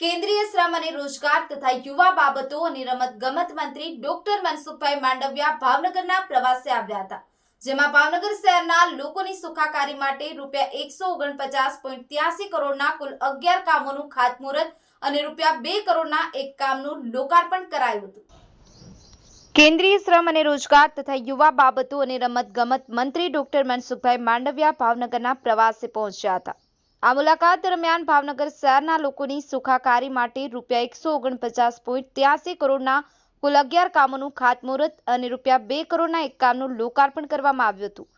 કેન્દ્રીય શ્રમ અને રોજગાર તથા યુવા બાબતો અને રમત ગમત મંત્રી ડોક્ટર મનસુખભાઈ માંડવિયા ભાવનગરના પ્રવાસે આવ્યા હતા, જેમાં ભાવનગર શહેરના લોકોની સુખાકારી માટે રૂપિયા એકસો ઓગણપચાસ પોઈન્ટ ત્યાસી કરોડના કુલ અગિયાર કામોનું ખાતમુહૂર્ત અને રૂપિયા બે કરોડના એક કામનું લોકાર્પણ કરાયું હતું. કેન્દ્રીય શ્રમ અને રોજગાર તથા યુવા બાબતો અને રમત ગમત મંત્રી ડોક્ટર મનસુખભાઈ માંડવિયા ભાવનગરના પ્રવાસે પહોંચ્યા હતા. આ મુલાકાત દરમિયાન ભાવનગર શહેરના લોકોની સુખાકારી માટે રૂપિયા એકસો ઓગણપચાસ પોઈન્ટ ત્યાસી કરોડના કુલ અગિયાર કામોનું ખાતમુહૂર્ત અને રૂપિયા બે કરોડના એક કામનું લોકાર્પણ કરવામાં આવ્યું હતું.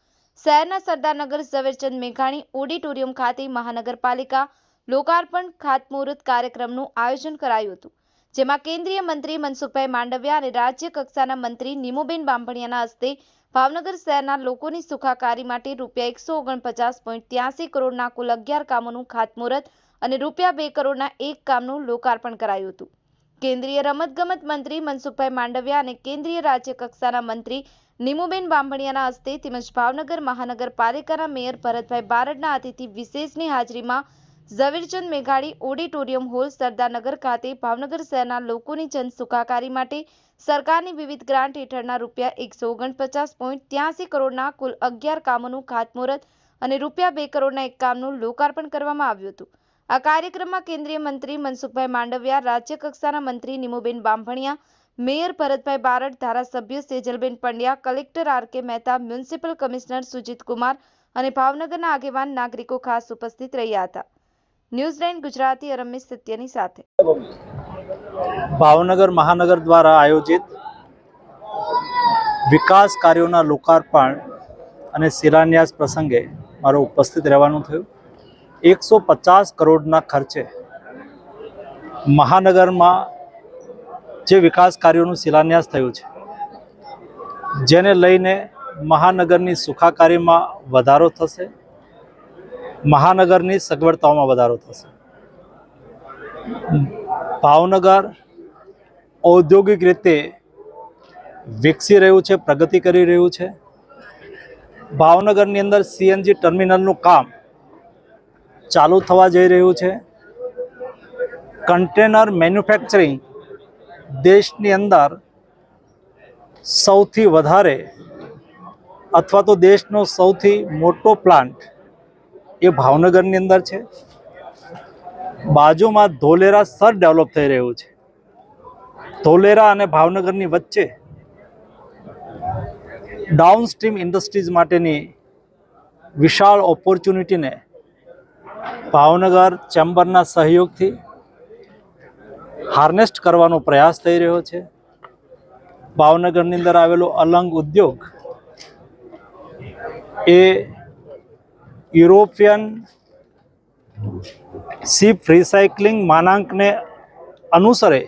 શહેરના સરદારનગર ઝવેરચંદ મેઘાણી ઓડિટોરિયમ ખાતે મહાનગરપાલિકા લોકાર્પણ ખાતમુહૂર્ત કાર્યક્રમનું આયોજન કરાયું હતું, જેમાં કેન્દ્રીય મંત્રી મનસુખભાઈ માંડવિયા અને રાજ્ય કક્ષાના મંત્રી નીમુબેન બાંભણિયાના હસ્તે ભાવનગર શહેરના લોકોની સુખાકારી માટે રૂપિયા એકસો ઓગણપચાસ પોઈન્ટ ત્યાસી કરોડના કુલ અગિયાર કામોનું ખાતમુહૂર્ત અને રૂપિયા બે કરોડના એક કામનું લોકાર્પણ કરાયું હતું. કેન્દ્રીય રમતગમત મંત્રી મનસુખભાઈ માંડવિયા અને કેન્દ્રીય રાજ્ય કક્ષાના મંત્રી નીમુબેન બાંભણિયાના હસ્તે તેમજ ભાવનગર મહાનગરપાલિકાના મેયર ભરતભાઈ બારડના અતિથિ વિશેષની હાજરીમાં ઝવેરચંદ મેઘાણી ઓડિટોરિયમ હોલ સરદારનગર ખાતે ભાવનગર શહેરના લોકોની જન સુખાકારી માટે સરકારની વિવિધ ગ્રાન્ટ હેઠળના રૂપિયા એકસો ઓગણપચાસ પોઈન્ટ ત્યાસી કરોડના કુલ અગિયાર કામોનું ખાતમુહૂર્ત અને રૂપિયા બે કરોડના એક કામનું લોકાર્પણ કરવામાં આવ્યું હતું. આ કાર્યક્રમમાં કેન્દ્રીય મંત્રી મનસુખભાઈ માંડવિયા, રાજ્ય કક્ષાના મંત્રી નીમુબેન બાંભણિયા મેયર ભરતભાઈ બારડ, ધારાસભ્ય Sejalben Pandya, collector R K Mehta, municipal commissioner Sujit Kumar અને ભાવનગરના આગેવાન નાગરિકો ખાસ ઉપસ્થિત રહ્યા હતા. ન્યૂઝલેન્ડ ગુજરાતી રમેશ સત્યની સાથે. ભાવનગર મહાનગર દ્વારા આયોજિત વિકાસ કાર્યોના લોકાર્પણ અને શિલાન્યાસ પ્રસંગે મારો ઉપસ્થિત રહેવાનું થયું. એકસો પચાસ કરોડના ખર્ચે મહાનગરમાં જે વિકાસ કાર્યોનું શિલાન્યાસ થયું છે, જેને લઈને મહાનગરની સુખાકારીમાં વધારો થશે. મહાનગરની સગવડતાઓમાં વધારો થશે. ભાવનગર ઔદ્યોગિક રીતે વિકસી રહ્યું છે, પ્રગતિ કરી રહ્યું છે. ભાવનગરની અંદર સીએનજી ટર્મિનલનું કામ ચાલુ થવા જઈ રહ્યું છે. કન્ટેનર મેન્યુફેક્ચરિંગ દેશની અંદર સૌથી વધારે અથવા તો દેશનો સૌથી મોટો પ્લાન્ટ એ ભાવનગરની અંદર છે. બાજુમાં ધોલેરા સર ડેવલપ થઈ રહ્યું છે. ધોલેરા અને ભાવનગરની વચ્ચે ડાઉન સ્ટ્રીમ ઇન્ડસ્ટ્રીઝ માટેની વિશાળ ઓપોર્ચ્યુનિટીને ભાવનગર ચેમ્બરના સહયોગથી હાર્નેસ્ટ કરવાનો પ્રયાસ થઈ રહ્યો છે. ભાવનગરની અંદર આવેલો અલંગ ઉદ્યોગ એ યુરોપિયન સીપ રિસાયકલિંગ માનાંકને અનુસરે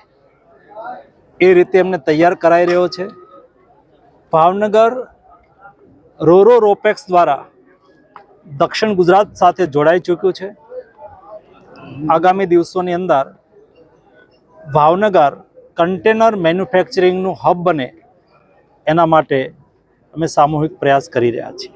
એ રીતે એમને તૈયાર કરાઈ રહ્યો છે. ભાવનગર રોરો રોપેક્સ દ્વારા દક્ષિણ ગુજરાત સાથે જોડાઈ ચૂક્યું છે. આગામી દિવસોની અંદર ભાવનગર કન્ટેનર મેન્યુફેક્ચરિંગનું હબ બને એના માટે અમે સામૂહિક પ્રયાસ કરી રહ્યા છીએ.